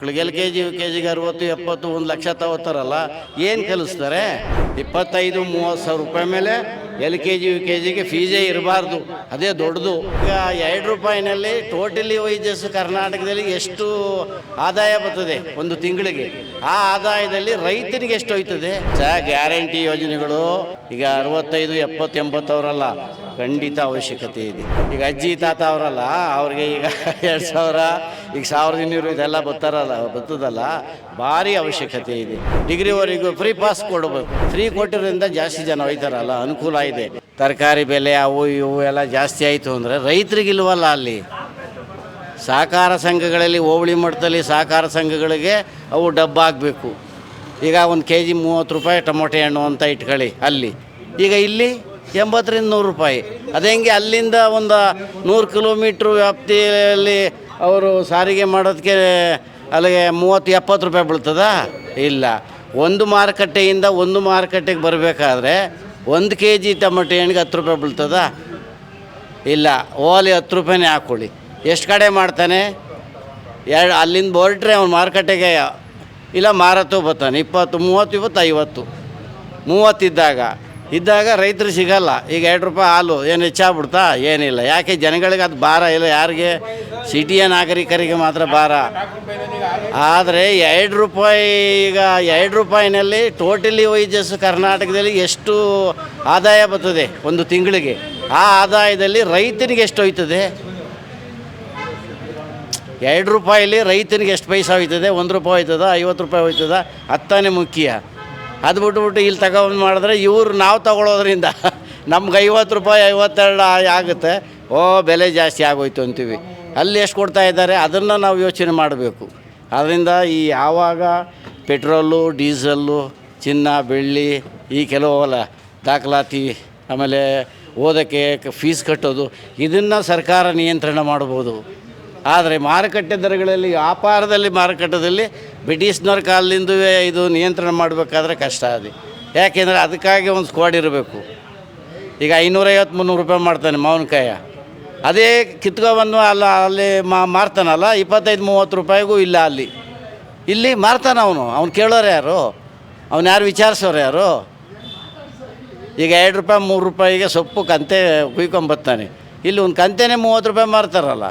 ಮಕ್ಳಿಗೆ L K G U K ಜಿಗೆ ಅರವತ್ತು, ಎಪ್ಪತ್ತು, ಒಂದು ಲಕ್ಷ ತಗೋತಾರಲ್ಲ, ಏನು ಕಲಿಸ್ತಾರೆ? ಇಪ್ಪತ್ತೈದು, ಮೂವತ್ತು ಸಾವಿರ ರೂಪಾಯಿ ಮೇಲೆ L K G, U K ಜಿಗೆ ಫೀಸೇ ಇರಬಾರ್ದು. ಅದೇ ದೊಡ್ಡದು. ಈಗ ಎರಡು ರೂಪಾಯಿನಲ್ಲಿ ಟೋಟಲಿ ವೈದ್ಯಸ್ ಕರ್ನಾಟಕದಲ್ಲಿ ಎಷ್ಟು ಆದಾಯ ಬರ್ತದೆ ಒಂದು ತಿಂಗಳಿಗೆ? ಆ ಆದಾಯದಲ್ಲಿ ರೈತನಿಗೆ ಎಷ್ಟು ಹೋಯ್ತದೆ? ಗ್ಯಾರಂಟಿ ಯೋಜನೆಗಳು ಈಗ ಅರವತ್ತೈದು, ಎಪ್ಪತ್ತು, ಎಂಬತ್ತವರಲ್ಲ. ಖಂಡಿತ ಅವಶ್ಯಕತೆ ಇದೆ. ಈಗ ಅಜ್ಜಿ, ತಾತ ಅವರಲ್ಲ, ಅವ್ರಿಗೆ ಈಗ ಎರಡು ಸಾವಿರ, ಈಗ ಸಾವಿರದ ಇನ್ನೂರು ಇದೆಲ್ಲ ಬರ್ತಾರಲ್ಲ, ಬರ್ತದಲ್ಲ, ಭಾರಿ ಅವಶ್ಯಕತೆ ಇದೆ. ಡಿಗ್ರಿವರೆಗೂ ಫ್ರೀ ಪಾಸ್ ಕೊಡಬೇಕು. ಫ್ರೀ ಕೊಟ್ಟಿರೋದ್ರಿಂದ ಜಾಸ್ತಿ ಜನ ಹೋಯ್ತಾರಲ್ಲ, ಅನುಕೂಲ ಇದೆ. ತರಕಾರಿ ಬೆಲೆ, ಅವು ಇವು ಎಲ್ಲ ಜಾಸ್ತಿ ಆಯಿತು ಅಂದರೆ ರೈತರಿಗಿಲ್ವಲ್ಲ ಅಲ್ಲಿ? ಸಹಕಾರ ಸಂಘಗಳಲ್ಲಿ ಹೋಬಳಿ ಮಟ್ಟದಲ್ಲಿ ಸಹಕಾರ ಸಂಘಗಳಿಗೆ ಅವು ಡಬ್ಬ ಆಗಬೇಕು ಈಗ ಒಂದು ಕೆ ಜಿ ಮೂವತ್ತು ರೂಪಾಯಿ ಟೊಮೊಟೆ ಹಣ್ಣು ಅಂತ ಇಟ್ಕೊಳ್ಳಿ ಅಲ್ಲಿ. ಈಗ ಇಲ್ಲಿ ಎಂಬತ್ತರಿಂದ ನೂರು ರೂಪಾಯಿ. ಅದು ಹೆಂಗೆ ಅಲ್ಲಿಂದ ಒಂದು ನೂರು ಕಿಲೋಮೀಟ್ರ್ ವ್ಯಾಪ್ತಿಯಲ್ಲಿ ಅವರು ಸಾರಿಗೆ ಮಾಡೋದಕ್ಕೆ ಅಲ್ಲಿಗೆ ಮೂವತ್ತು, ಎಪ್ಪತ್ತು ರೂಪಾಯಿ ಬೀಳ್ತದ? ಇಲ್ಲ. ಒಂದು ಮಾರುಕಟ್ಟೆಯಿಂದ ಒಂದು ಮಾರುಕಟ್ಟೆಗೆ ಬರಬೇಕಾದ್ರೆ ಒಂದು ಕೆ ಜಿ ಟಮಟೆ ಹಣ್ಣಿಗೆ ಹತ್ತು ರೂಪಾಯಿ ಬೀಳ್ತದ? ಇಲ್ಲ. ಓಲಿ ಹತ್ತು ರೂಪಾಯಿನೇ ಹಾಕ್ಕೊಳ್ಳಿ ಎಷ್ಟು ಕಡೆ ಮಾಡ್ತಾನೆ? ಎರಡು, ಅಲ್ಲಿಂದ ಹೊರಟ್ರೆ ಅವ್ನು ಮಾರುಕಟ್ಟೆಗೆ, ಇಲ್ಲ ಮಾರತ್ತು ಬರ್ತಾನೆ. ಇಪ್ಪತ್ತು, ಮೂವತ್ತು ಇವತ್ತು ಐವತ್ತು ಮೂವತ್ತಿದ್ದಾಗ ಇದ್ದಾಗ ರೈತರು ಸಿಗಲ್ಲ. ಈಗ ಎರಡು ರೂಪಾಯಿ ಹಾಲು ಏನು ಹೆಚ್ಚಾಗ್ಬಿಡ್ತಾ ಏನಿಲ್ಲ. ಯಾಕೆ ಜನಗಳಿಗೆ ಅದು ಭಾರ ಇಲ್ಲ? ಯಾರಿಗೆ? ಸಿಟಿಯ ನಾಗರಿಕರಿಗೆ ಮಾತ್ರ ಭಾರ. ಆದರೆ ಎರಡು ರೂಪಾಯಿ ಈಗ ಎರಡು ರೂಪಾಯಿನಲ್ಲಿ ಟೋಟಲಿ ವೈಜಸ್ ಕರ್ನಾಟಕದಲ್ಲಿ ಎಷ್ಟು ಆದಾಯ ಬರ್ತದೆ ಒಂದು ತಿಂಗಳಿಗೆ? ಆ ಆದಾಯದಲ್ಲಿ ರೈತನಿಗೆ ಎಷ್ಟು ಹೋಯ್ತದೆ? ಎರಡು ರೂಪಾಯಿಲಿ ರೈತನಿಗೆ ಎಷ್ಟು ಪೈಸೆ ಹೋಯ್ತದೆ? ಒಂದು ರೂಪಾಯಿ ಹೋಯ್ತದ? ಐವತ್ತು ರೂಪಾಯಿ ಹೋಯ್ತದ? ಹತ್ತಾನೆ ಮುಖ್ಯ. ಅದು ಬಿಟ್ಬಿಟ್ಟು ಇಲ್ಲಿ ತಗೊಂಡು ಮಾಡಿದ್ರೆ ಇವರು ನಾವು ತಗೊಳ್ಳೋದ್ರಿಂದ ನಮ್ಗೆ ಐವತ್ತು ರೂಪಾಯಿ, ಐವತ್ತೆರಡು ಆಗುತ್ತೆ. ಓ, ಬೆಲೆ ಜಾಸ್ತಿ ಆಗೋಯ್ತು ಅಂತೀವಿ. ಅಲ್ಲಿ ಎಷ್ಟು ಕೊಡ್ತಾ ಇದ್ದಾರೆ, ಅದನ್ನು ನಾವು ಯೋಚನೆ ಮಾಡಬೇಕು. ಅದರಿಂದ ಈ ಯಾವಾಗ ಪೆಟ್ರೋಲು, ಡೀಸಲ್ಲು, ಚಿನ್ನ, ಬೆಳ್ಳಿ, ಈ ಕೆಲವೆಲ್ಲ ದಾಖಲಾತಿ, ಆಮೇಲೆ ಓದೋಕ್ಕೆ ಫೀಸ್ ಕಟ್ಟೋದು, ಇದನ್ನು ಸರ್ಕಾರ ನಿಯಂತ್ರಣ ಮಾಡ್ಬೋದು. ಆದರೆ ಮಾರುಕಟ್ಟೆ ದರಗಳಲ್ಲಿ, ವ್ಯಾಪಾರದಲ್ಲಿ, ಮಾರುಕಟ್ಟೆದಲ್ಲಿ ಬ್ರಿಟಿಷ್ನವ್ರ ಕಾಲದಿಂದ ಇದು ನಿಯಂತ್ರಣ ಮಾಡಬೇಕಾದ್ರೆ ಕಷ್ಟ ಅದು. ಯಾಕೆಂದರೆ ಅದಕ್ಕಾಗಿ ಒಂದು ಸ್ಕ್ವಾಡ್ ಇರಬೇಕು. ಈಗ ಐನೂರೈವತ್ತು, ಮುನ್ನೂರು ರೂಪಾಯಿ ಮಾಡ್ತಾನೆ ಮಾವಿನಕಾಯ. ಅದೇ ಕಿತ್ಕೊಬಂದು ಅಲ್ಲ, ಅಲ್ಲಿ ಮಾ, ಮಾರ್ತಾನಲ್ಲ, ಇಪ್ಪತ್ತೈದು, ಮೂವತ್ತು ರೂಪಾಯಿಗೂ ಇಲ್ಲ ಅಲ್ಲಿ. ಇಲ್ಲಿ ಮಾರ್ತಾನೆ ಅವನು. ಅವ್ನು ಕೇಳೋರು ಯಾರು? ಅವ್ನು ಯಾರು ವಿಚಾರಿಸೋರು ಯಾರು? ಈಗ ಎರಡು ರೂಪಾಯಿ, ಮೂರು ರೂಪಾಯಿಗೆ ಸೊಪ್ಪು ಕಂತೆ ಕುಯ್ಕೊಂಬರ್ತಾನೆ ಇಲ್ಲಿ ಒಂದು ಕಂತೆನೇ ಮೂವತ್ತು ರೂಪಾಯಿ ಮಾರ್ತಾರಲ್ಲ.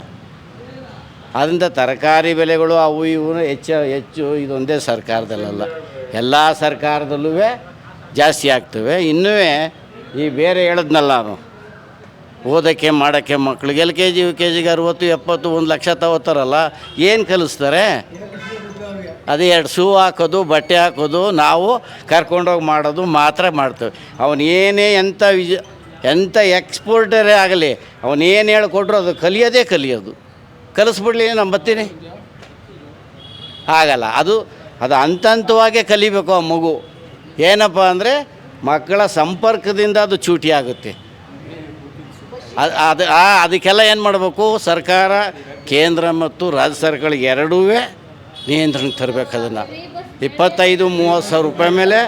ಅದರಿಂದ ತರಕಾರಿ ಬೆಲೆಗಳು ಅವು ಇವು ಹೆಚ್ಚು ಹೆಚ್ಚು ಇದೊಂದೇ ಸರ್ಕಾರದಲ್ಲಲ್ಲ. ಎಲ್ಲ ಸರ್ಕಾರದಲ್ಲೂ ಜಾಸ್ತಿ ಆಗ್ತವೆ. ಇನ್ನೂ ಈ ಬೇರೆ ಹೇಳಿದ್ನಲ್ಲ ನಾನು. ಓದೋಕ್ಕೆ, ಮಾಡೋಕ್ಕೆ ಮಕ್ಳಿಗೆ L K G, U K ಜಿಗೆ ಅರುವತ್ತು, ಎಪ್ಪತ್ತು, ಒಂದು ಲಕ್ಷ ತಗೋತಾರಲ್ಲ. ಏನು ಕಲಿಸ್ತಾರೆ? ಅದೇ ಎರಡು ಶೂ ಹಾಕೋದು, ಬಟ್ಟೆ ಹಾಕೋದು, ನಾವು ಕರ್ಕೊಂಡೋಗಿ ಮಾಡೋದು ಮಾತ್ರ ಮಾಡ್ತೇವೆ. ಅವನೇನೇ ಎಂಥ ವಿಜ ಎಂಥ ಎಕ್ಸ್ಪೋರ್ಟರೇ ಆಗಲಿ ಅವನೇನು ಹೇಳಿಕೊಟ್ರು ಅದು ಕಲಿಯೋದೇ ಕಲಿಯೋದು. ಕಲಿಸ್ಬಿಡ್ಲಿ, ನಾನು ಬರ್ತೀನಿ. ಆಗಲ್ಲ. ಅದು ಅದು ಹಂತ ಹಂತವಾಗೇ ಕಲಿಬೇಕು ಆ ಮಗು. ಏನಪ್ಪ ಅಂದರೆ, ಮಕ್ಕಳ ಸಂಪರ್ಕದಿಂದ ಅದು ಚೂಟಿ ಆಗುತ್ತೆ. ಅದು ಅದು ಅದಕ್ಕೆಲ್ಲ ಏನು ಮಾಡಬೇಕು? ಸರ್ಕಾರ, ಕೇಂದ್ರ ಮತ್ತು ರಾಜ್ಯ ಸರ್ಕಾರ ಎರಡೂ ನಿಯಂತ್ರಣಕ್ಕೆ ತರಬೇಕು ಅದನ್ನು. ಇಪ್ಪತ್ತೈದು, ಮೂವತ್ತು ಸಾವಿರ ರೂಪಾಯಿ ಮೇಲೆ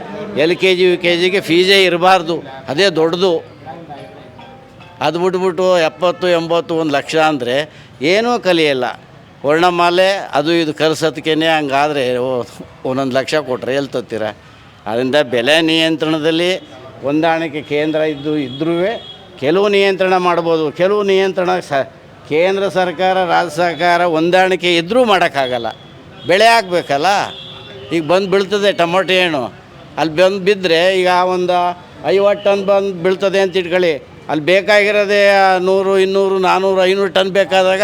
L K G, U K ಜಿಗೆ ಫೀಸೇ ಇರಬಾರ್ದು. ಅದೇ ದೊಡ್ಡದು. ಅದು ಬಿಟ್ಬಿಟ್ಟು ಎಪ್ಪತ್ತು, ಎಂಬತ್ತು, ಒಂದು ಲಕ್ಷ ಅಂದರೆ ಏನೂ ಕಲಿಯಲ್ಲ. ವರ್ಣಮಾಲೆ ಅದು ಇದು ಕಲ್ಸೋದಕ್ಕೇ ಹಂಗಾದರೆ ಒಂದೊಂದು ಲಕ್ಷ ಕೊಟ್ಟರೆ ಎಲ್ಲಿ ತೊತ್ತೀರ? ಅದರಿಂದ ಬೆಲೆ ನಿಯಂತ್ರಣದಲ್ಲಿ ಹೊಂದಾಣಿಕೆ ಕೇಂದ್ರ ಇದ್ದು ಇದ್ರೂ ಕೆಲವು ನಿಯಂತ್ರಣ ಮಾಡ್ಬೋದು. ಕೆಲವು ನಿಯಂತ್ರಣ ಸ, ಕೇಂದ್ರ ಸರ್ಕಾರ, ರಾಜ್ಯ ಸರ್ಕಾರ ಹೊಂದಾಣಿಕೆ ಇದ್ದರೂ ಮಾಡೋಕ್ಕಾಗಲ್ಲ. ಬೆಳೆ ಆಗಬೇಕಲ್ಲ? ಈಗ ಬಂದು ಬೀಳ್ತದೆ ಟೊಮೊಟೊ ಹಣ್ಣು. ಅಲ್ಲಿ ಬಂದು ಬಿದ್ದರೆ ಈಗ ಒಂದು ಐವತ್ತು ಟನ್ ಬಂದು ಬೀಳ್ತದೆ ಅಂತ ಇಟ್ಕೊಳ್ಳಿ. ಅಲ್ಲಿ ಬೇಕಾಗಿರೋದೇ ನೂರು, ಇನ್ನೂರು ನಾನ್ನೂರು ಐನೂರು ಟನ್ ಬೇಕಾದಾಗ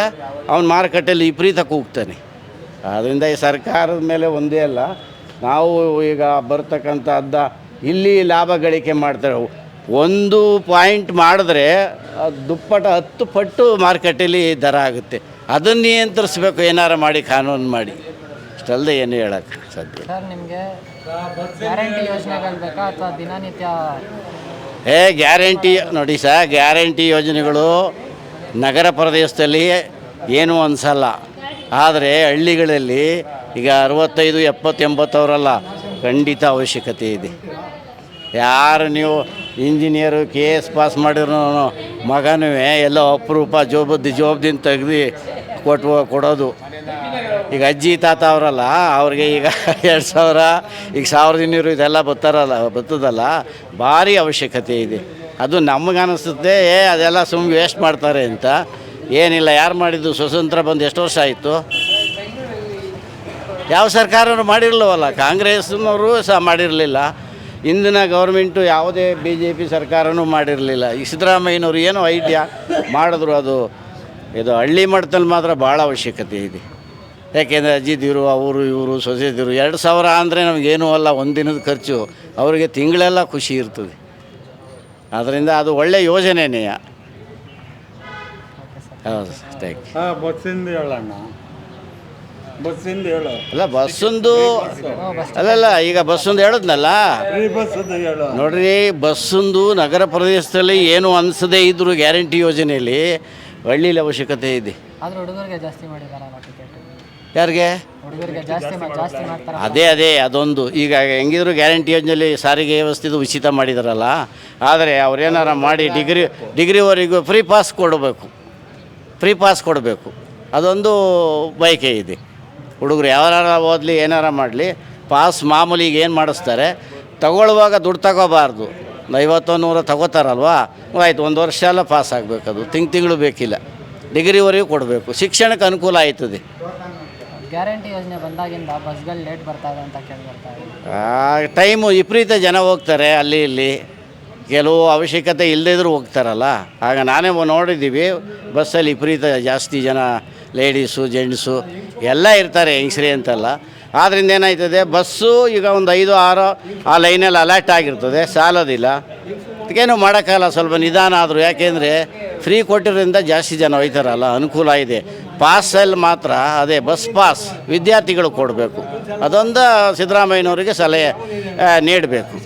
ಅವ್ನು ಮಾರುಕಟ್ಟೆಯಲ್ಲಿ ವಿಪರೀತ ಕೂಗ್ತಾನೆ ಅದರಿಂದ ಈ ಸರ್ಕಾರದ ಮೇಲೆ ಒಂದೇ ಅಲ್ಲ, ನಾವು ಈಗ ಬರ್ತಕ್ಕಂಥ ಅದ್ದ ಇಲ್ಲಿ ಲಾಭ ಗಳಿಕೆ ಮಾಡ್ತಾರೆ. ಒಂದು ಪಾಯಿಂಟ್ ಮಾಡಿದ್ರೆ ದುಪ್ಪಟ ಹತ್ತು ಪಟ್ಟು ಮಾರುಕಟ್ಟೆಯಲ್ಲಿ ದರ ಆಗುತ್ತೆ. ಅದನ್ನು ನಿಯಂತ್ರಿಸ್ಬೇಕು, ಏನಾರು ಮಾಡಿ, ಕಾನೂನು ಮಾಡಿ. ಅಷ್ಟಲ್ಲದೆ ಏನು ಹೇಳಕ್ಕೆ ಸಾಧ್ಯ ಸರ್, ನಿಮಗೆ ಗ್ಯಾರಂಟಿ ಯೋಜನೆಗಳು ಬೇಕಾ ಅಥವಾ ದಿನನಿತ್ಯ ಏ ಗ್ಯಾರಂಟಿ ನೋಡಿ ಸರ್, ಗ್ಯಾರಂಟಿ ಯೋಜನೆಗಳು ನಗರ ಪ್ರದೇಶದಲ್ಲಿ ಏನೂ ಅನಿಸಲ್ಲ. ಆದರೆ ಹಳ್ಳಿಗಳಲ್ಲಿ ಈಗ ಅರವತ್ತೈದು ಎಪ್ಪತ್ತು ಎಂಬತ್ತವರಲ್ಲ ಖಂಡಿತ ಅವಶ್ಯಕತೆ ಇದೆ. ಯಾರು ನೀವು ಇಂಜಿನಿಯರು, ಕೆ ಎಸ್ ಪಾಸ್ ಮಾಡಿರೋ ಮಗನೂ ಎಲ್ಲೋ ಅಪರೂಪ ಜೋಬದ್ದು ಜೋಬ್ದಿಂದ ತೆಗ್ದು ಕೊಟ್ಟು ಕೊಡೋದು. ಈಗ ಅಜ್ಜಿ, ತಾತ ಅವರಲ್ಲ, ಅವ್ರಿಗೆ ಈಗ ಎರಡು ಸಾವಿರ, ಈಗ ಸಾವಿರದ ಇನ್ನೂರು ಇದೆಲ್ಲ ಬರ್ತಾರಲ್ಲ, ಬರ್ತದಲ್ಲ, ಭಾರಿ ಅವಶ್ಯಕತೆ ಇದೆ. ಅದು ನಮಗೆ ಅನಿಸುತ್ತೆ, ಏ, ಅದೆಲ್ಲ ಸುಮ್ ವೇಸ್ಟ್ ಮಾಡ್ತಾರೆ ಅಂತ. ಏನಿಲ್ಲ, ಯಾರು ಮಾಡಿದ್ದು, ಸ್ವತಂತ್ರ ಬಂದು ಎಷ್ಟು ವರ್ಷ ಆಯಿತು? ಯಾವ ಸರ್ಕಾರನೂ ಮಾಡಿರಲಿಲ್ಲವಲ್ಲ ಕಾಂಗ್ರೆಸ್ನವರು ಸಹ ಮಾಡಿರಲಿಲ್ಲ. ಇಂದಿನ ಗೌರ್ಮೆಂಟು ಯಾವುದೇ ಬಿ ಜೆ ಪಿ ಸರ್ಕಾರನೂ ಮಾಡಿರಲಿಲ್ಲ. ಈ ಸಿದ್ದರಾಮಯ್ಯನವರು ಏನೋ ಐಡಿಯಾ ಮಾಡಿದ್ರು ಅದು. ಇದು ಹಳ್ಳಿ ಮಟ್ಟದಲ್ಲಿ ಮಾತ್ರ ಭಾಳ ಅವಶ್ಯಕತೆ ಇದೆ. ಯಾಕೆಂದರೆ ಅಜ್ಜಿದಿರು ಅವರು ಇವರು ಸೊಸೆದಿರು ಎರಡು ಸಾವಿರ ಅಂದರೆ ನಮಗೇನೂ ಅಲ್ಲ ಒಂದಿನದ ಖರ್ಚು. ಅವರಿಗೆ ತಿಂಗಳೆಲ್ಲ ಖುಷಿ ಇರ್ತದೆ. ಆದ್ದರಿಂದ ಅದು ಒಳ್ಳೆಯ ಯೋಜನೆನೇ. ಹೌದು ಥ್ಯಾಂಕ್ ಯು ಹಾಂ ಬಸ್ಸಿಂದ ಹೇಳಣ್ಣ. ಬಸ್ಸಿಂದ ಹೇಳು. ಅಲ್ಲ ಬಸ್ಸೊಂದು ಅಲ್ಲಲ್ಲ ಈಗ ಬಸ್ಸೊಂದು ಹೇಳಿದ್ನಲ್ಲ? ನೋಡ್ರಿ ಬಸ್ಸೊಂದು ನಗರ ಪ್ರದೇಶದಲ್ಲಿ ಏನು ಅನಿಸದೇ ಇದ್ರು ಗ್ಯಾರಂಟಿ ಯೋಜನೆಯಲ್ಲಿ ಹಳ್ಳಿಲಿ ಅವಶ್ಯಕತೆ ಇದೆ. ಆದ್ರೆ ಹುಡುಗರಿಗೆ ಜಾಸ್ತಿ ಮಾಡಿದಾರಲ್ಲ ಟಿಕೆಟ್ ಯಾರಿಗೆ? ಹುಡುಗರಿಗೆ ಜಾಸ್ತಿ ಮಾ- ಜಾಸ್ತಿ ಮಾಡ್ತಾರೆ ಅದೇ ಅದೇ ಅದೊಂದು. ಈಗ ಹೆಂಗಿದ್ರು ಗ್ಯಾರಂಟಿ ಯೋಜನೆಯಲ್ಲಿ ಸಾರಿಗೆ ವ್ಯವಸ್ಥೆದು ಉಚಿತ ಮಾಡಿದಾರಲ್ಲ. ಆದರೆ ಅವ್ರೇನಾರ ಮಾಡಿ ಡಿಗ್ರಿ ಡಿಗ್ರಿವರೆಗೂ ಫ್ರೀ ಪಾಸ್ ಕೊಡಬೇಕು. ಫ್ರೀ ಪಾಸ್ ಕೊಡಬೇಕು. ಅದೊಂದು ಬಯಕೆ ಇದೆ. ಹುಡುಗರು ಯಾವಾರ ಓದಲಿ ಏನಾರ ಮಾಡಲಿ ಪಾಸ್ ಮಾಮೂಲಿಗೆ ಏನು ಮಾಡಿಸ್ತಾರೆ? ತಗೊಳ್ಳುವಾಗ ದುಡ್ಡು ತಗೋಬಾರ್ದು. ಒಂದು ಐವತ್ತು ನೂರು ತಗೋತಾರಲ್ವಾ? ಆಯ್ತು ಒಂದು ವರ್ಷ ಎಲ್ಲ ಪಾಸ್ ಆಗಬೇಕು ಅದು. ತಿಂಗ್ ತಿಂಗಳು ಬೇಕಿಲ್ಲ. ಡಿಗ್ರಿವರೆಗೂ ಕೊಡಬೇಕು. ಶಿಕ್ಷಣಕ್ಕೆ ಅನುಕೂಲ ಆಯ್ತದೆ. ಗ್ಯಾರಂಟಿ ಯೋಜನೆ ಬಂದಾಗಿಂದ ಬಸ್ಗಳು ಲೇಟ್ ಬರ್ತಾ ಇದೆ ಅಂತ ಕೇಳಿ ಬರ್ತಾ ಇದೆ. ಆ ಟೈಮು ವಿಪರೀತ ಜನ ಹೋಗ್ತಾರೆ ಅಲ್ಲಿ ಇಲ್ಲಿ. ಕೆಲವು ಅವಶ್ಯಕತೆ ಇಲ್ಲದಿದ್ರು ಹೋಗ್ತಾರಲ್ಲ. ಆಗ ನಾನೇ ನೋಡಿದ್ದೀವಿ ಬಸ್ಸಲ್ಲಿ ವಿಪರೀತ ಜಾಸ್ತಿ ಜನ ಲೇಡೀಸು ಜೆಂಟ್ಸು ಎಲ್ಲ ಇರ್ತಾರೆ ಹೆಂಗ್ಸ್ರಿ ಅಂತಲ್ಲ. ಆದ್ದರಿಂದ ಏನಾಯ್ತದೆ ಬಸ್ಸು ಈಗ ಒಂದು ಐದು ಆರು ಆ ಲೈನಲ್ಲಿ ಅಲರ್ಟ್ ಆಗಿರ್ತದೆ ಸಾಲೋದಿಲ್ಲ. ಅದಕ್ಕೇನು ಮಾಡೋಕ್ಕಲ್ಲ ಸ್ವಲ್ಪ ನಿಧಾನ ಆದರೂ. ಯಾಕೆಂದರೆ ಫ್ರೀ ಕೊಟ್ಟಿರೋದ್ರಿಂದ ಜಾಸ್ತಿ ಜನ ಹೋಯ್ತಾರಲ್ಲ, ಅನುಕೂಲ ಇದೆ. ಪಾಸಲ್ಲಿ ಮಾತ್ರ, ಅದೇ ಬಸ್ ಪಾಸ್ ವಿದ್ಯಾರ್ಥಿಗಳು ಕೊಡಬೇಕು. ಅದೊಂದು ಸಿದ್ದರಾಮಯ್ಯನವರಿಗೆ ಸಲಹೆ ನೀಡಬೇಕು.